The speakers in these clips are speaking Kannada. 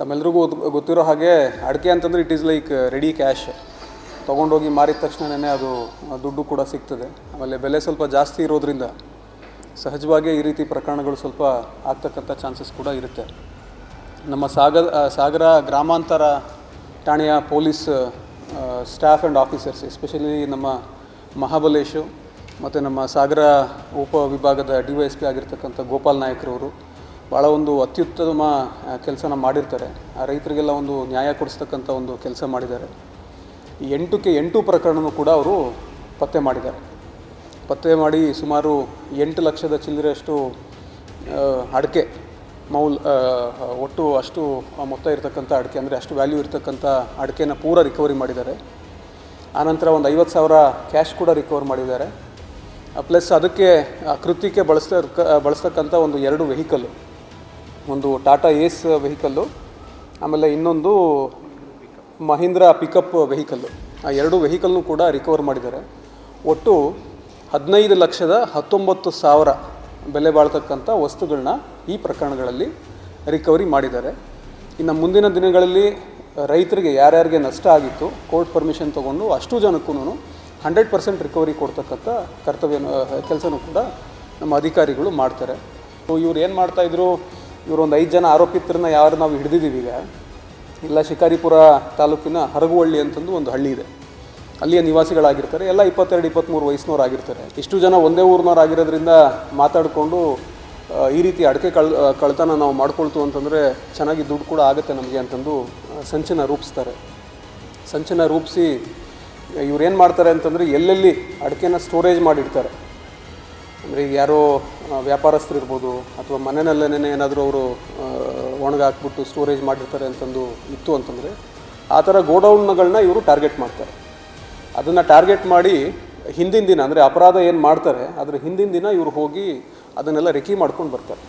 ತಮ್ಮೆಲ್ರಿಗೂ ಗೊತ್- ಗೊತ್ತಿರೋ ಹಾಗೆ ಅಡಿಕೆ ಅಂತಂದರೆ it is like ready cash ತೊಗೊಂಡೋಗಿ ಮಾರಿದ ತಕ್ಷಣನೇ ಅದು, ದುಡ್ಡು ಕೂಡ ಸಿಗ್ತದೆ. ಆಮೇಲೆ ಬೆಲೆ ಸ್ವಲ್ಪ ಜಾಸ್ತಿ ಇರೋದ್ರಿಂದ ಸಹಜವಾಗಿ ಈ ರೀತಿ ಪ್ರಕರಣಗಳು ಸ್ವಲ್ಪ ಆಗ್ತಕ್ಕಂಥ ಚಾನ್ಸಸ್ ಕೂಡ ಇರುತ್ತೆ. ನಮ್ಮ ಸಾಗರ ಸಾಗರ ಗ್ರಾಮಾಂತರ ಠಾಣೆಯ police staff and officers especially ನಮ್ಮ ಮಹಾಬಲೇಶು ಮತ್ತು ನಮ್ಮ ಸಾಗರ ಉಪ ವಿಭಾಗದ ಡಿ ವೈ ಎಸ್ ಪಿ ಆಗಿರ್ತಕ್ಕಂಥ ಗೋಪಾಲ್ ನಾಯಕರವರು. ಭಾಳ ಒಂದು ಅತ್ಯುತ್ತಮ ಕೆಲಸನ ಮಾಡಿರ್ತಾರೆ. ಆ, ರೈತರಿಗೆಲ್ಲ ಒಂದು ನ್ಯಾಯ ಕೊಡಿಸ್ತಕ್ಕಂಥ ಒಂದು ಕೆಲಸ ಮಾಡಿದ್ದಾರೆ. ಈ ಎಂಟಕ್ಕೆ ಎಂಟು ಪ್ರಕರಣನೂ ಕೂಡ ಅವರು ಪತ್ತೆ ಮಾಡಿದ್ದಾರೆ. ಪತ್ತೆ ಮಾಡಿ ಸುಮಾರು ಎಂಟು ಲಕ್ಷದ ಚಿಲ್ಲರೆಯಷ್ಟು ಅಡಕೆ, ಮೌಲ್ ಒಟ್ಟು ಅಷ್ಟು ಮೊತ್ತ ಇರತಕ್ಕಂಥ ಅಡಿಕೆ, ಅಂದರೆ ಅಷ್ಟು ವ್ಯಾಲ್ಯೂ ಇರತಕ್ಕಂಥ ಅಡಿಕೆನ ಪೂರ ರಿಕವರಿ ಮಾಡಿದ್ದಾರೆ. ಆನಂತರ ಒಂದು ಐವತ್ತು ಸಾವಿರ ಕ್ಯಾಶ್ ಕೂಡ ರಿಕವರ್ ಮಾಡಿದ್ದಾರೆ. ಪ್ಲಸ್ ಅದಕ್ಕೆ ಕೃತ್ಯಕ್ಕೆ ಬಳಸ್ತ ಬಳಸ್ತಕ್ಕಂಥ ಒಂದು ಎರಡು ವೆಹಿಕಲ್ಲು ಒಂದು ಟಾಟಾ ಏಸ್ ವೆಹಿಕಲ್ಲು ಆಮೇಲೆ ಇನ್ನೊಂದು ಮಹೀಂದ್ರ ಪಿಕಪ್ ವೆಹಿಕಲ್ಲು ಆ ಎರಡು ವೆಹಿಕಲ್ನು ಕೂಡ ರಿಕವರ್ ಮಾಡಿದ್ದಾರೆ. ಒಟ್ಟು ಹದಿನೈದು ಲಕ್ಷದ ಹತ್ತೊಂಬತ್ತು ಸಾವಿರ ಬೆಲೆ ಬಾಳ್ತಕ್ಕಂಥ ವಸ್ತುಗಳನ್ನ ಈ ಪ್ರಕರಣಗಳಲ್ಲಿ ರಿಕವರಿ ಮಾಡಿದ್ದಾರೆ. ಇನ್ನು ಮುಂದಿನ ದಿನಗಳಲ್ಲಿ ರೈತರಿಗೆ ಯಾರ್ಯಾರಿಗೆ ನಷ್ಟ ಆಗಿತ್ತು ಕೋರ್ಟ್ ಪರ್ಮಿಷನ್ ತೊಗೊಂಡು ಅಷ್ಟು ಜನಕ್ಕೂ ಹಂಡ್ರೆಡ್ ಪರ್ಸೆಂಟ್ ರಿಕವರಿ ಕೊಡ್ತಕ್ಕಂಥ ಕರ್ತವ್ಯ ಕೆಲಸನೂ ಕೂಡ ನಮ್ಮ ಅಧಿಕಾರಿಗಳು ಮಾಡ್ತಾರೆ. ಇವ್ರು ಏನು ಮಾಡ್ತಾಯಿದ್ರು ಇವರು ಒಂದು ಐದು ಜನ ಆರೋಪಿತರನ್ನ ಯಾರು ನಾವು ಹಿಡಿದಿದ್ದೀವಿ ಈಗ, ಇಲ್ಲ ಶಿಕಾರಿಪುರ ತಾಲೂಕಿನ ಹರಗುವಳ್ಳಿ ಅಂತಂದು ಒಂದು ಹಳ್ಳಿ ಇದೆ. ಅಲ್ಲಿಯ ನಿವಾಸಿಗಳಾಗಿರ್ತಾರೆ, ಎಲ್ಲ ಇಪ್ಪತ್ತೆರಡು ಇಪ್ಪತ್ತ್ಮೂರು ವಯಸ್ಸಿನವ್ರು ಆಗಿರ್ತಾರೆ ಇಷ್ಟು ಜನ ಒಂದೇ ಊರಿನವ್ರು ಆಗಿರೋದ್ರಿಂದ ಮಾತಾಡಿಕೊಂಡು ಈ ರೀತಿ ಅಡಕೆ ಕಳ್ ಕಳ್ತನ ನಾವು ಮಾಡ್ಕೊಳ್ತು ಅಂತಂದರೆ ಚೆನ್ನಾಗಿ ದುಡ್ಡು ಕೂಡ ಆಗುತ್ತೆ ನಮಗೆ ಅಂತಂದು ಸಂಚನ ರೂಪಿಸ್ತಾರೆ. ಸಂಚನ ರೂಪಿಸಿ ಇವ್ರು ಏನು ಮಾಡ್ತಾರೆ ಅಂತಂದರೆ ಎಲ್ಲೆಲ್ಲಿ ಅಡಿಕೆನ ಸ್ಟೋರೇಜ್ ಮಾಡಿರ್ತಾರೆ ಅಂದರೆ ಯಾರೋ ವ್ಯಾಪಾರಸ್ಥರು ಇರ್ಬೋದು ಅಥವಾ ಮನೆಯಲ್ಲೇ ಏನಾದರೂ ಅವರು ಒಣಗಾಕ್ಬಿಟ್ಟು ಸ್ಟೋರೇಜ್ ಮಾಡಿರ್ತಾರೆ ಅಂತಂದು ಇತ್ತು ಅಂತಂದರೆ, ಆ ಥರ ಗೋಡೌನ್ಗಳನ್ನ ಇವರು ಟಾರ್ಗೆಟ್ ಮಾಡ್ತಾರೆ. ಅದನ್ನು ಟಾರ್ಗೆಟ್ ಮಾಡಿ ಹಿಂದಿನ ದಿನ, ಅಂದರೆ ಅಪರಾಧ ಏನು ಮಾಡ್ತಾರೆ, ಅದರ ಹಿಂದಿನ ದಿನ ಇವರು ಹೋಗಿ ಅದನ್ನೆಲ್ಲ ರೆಕಿ ಮಾಡ್ಕೊಂಡು ಬರ್ತಾರೆ.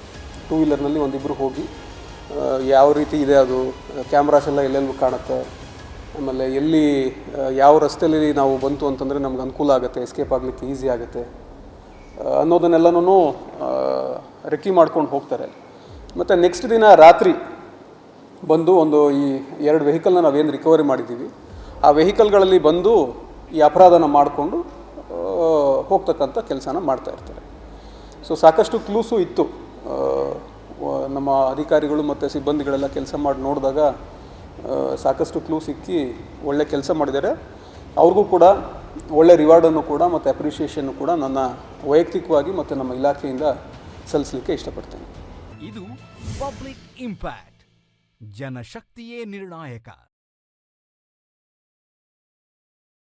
ಟೂ ವೀಲರ್ನಲ್ಲಿ ಒಂದಿಬ್ಬರು ಹೋಗಿ ಯಾವ ರೀತಿ ಇದೆ ಅದು ಕ್ಯಾಮ್ರಾಸ್ ಎಲ್ಲ ಎಲ್ಲೆಲ್ಲೂ ಕಾಣುತ್ತೆ, ಆಮೇಲೆ ಎಲ್ಲಿ ಯಾವ ರಸ್ತೆಯಲ್ಲಿ ನಾವು ಬಂತು ಅಂತಂದರೆ ನಮ್ಗೆ ಅನುಕೂಲ ಆಗುತ್ತೆ ಎಸ್ಕೇಪ್ ಆಗಲಿಕ್ಕೆ ಈಸಿ ಆಗುತ್ತೆ ಅನ್ನೋದನ್ನೆಲ್ಲನೂ ರೆಕ್ಕಿ ಮಾಡ್ಕೊಂಡು ಹೋಗ್ತಾರೆ. ಮತ್ತು ನೆಕ್ಸ್ಟ್ ದಿನ ರಾತ್ರಿ ಬಂದು ಒಂದು ಈ ಎರಡು ವೆಹಿಕಲ್ನ ನಾವೇನು ರಿಕವರಿ ಮಾಡಿದ್ದೀವಿ, ಆ ವೆಹಿಕಲ್ಗಳಲ್ಲಿ ಬಂದು ಈ ಅಪರಾಧನ ಮಾಡಿಕೊಂಡು ಹೋಗ್ತಕ್ಕಂಥ ಕೆಲಸನ ಮಾಡ್ತಾ ಇರ್ತಾರೆ. ಸೊ ಸಾಕಷ್ಟು ಕ್ಲೂಸು ಇತ್ತು. ನಮ್ಮ ಅಧಿಕಾರಿಗಳು ಮತ್ತು ಸಿಬ್ಬಂದಿಗಳೆಲ್ಲ ಕೆಲಸ ಮಾಡಿ ನೋಡಿದಾಗ ಸಾಕಷ್ಟು ಕ್ಲೂ ಸಿಕ್ಕಿ ಒಳ್ಳೆ ಕೆಲಸ ಮಾಡಿದ್ದಾರೆ. ಅವ್ರಿಗೂ ಕೂಡ ಒಳ್ಳೆ ರಿವಾರ್ಡನ್ನು ಕೂಡ ಮತ್ತು ಅಪ್ರಿಷಿಯೇಷನ್ನು ಕೂಡ ನನ್ನ ವೈಯಕ್ತಿಕವಾಗಿ ಮತ್ತು ನಮ್ಮ ಇಲಾಖೆಯಿಂದ ಸಲ್ಲಿಸಲಿಕ್ಕೆ ಇಷ್ಟಪಡ್ತೇನೆ. ಇದು ಪಬ್ಲಿಕ್ ಇಂಪ್ಯಾಕ್ಟ್, ಜನಶಕ್ತಿಯೇ ನಿರ್ಣಾಯಕ.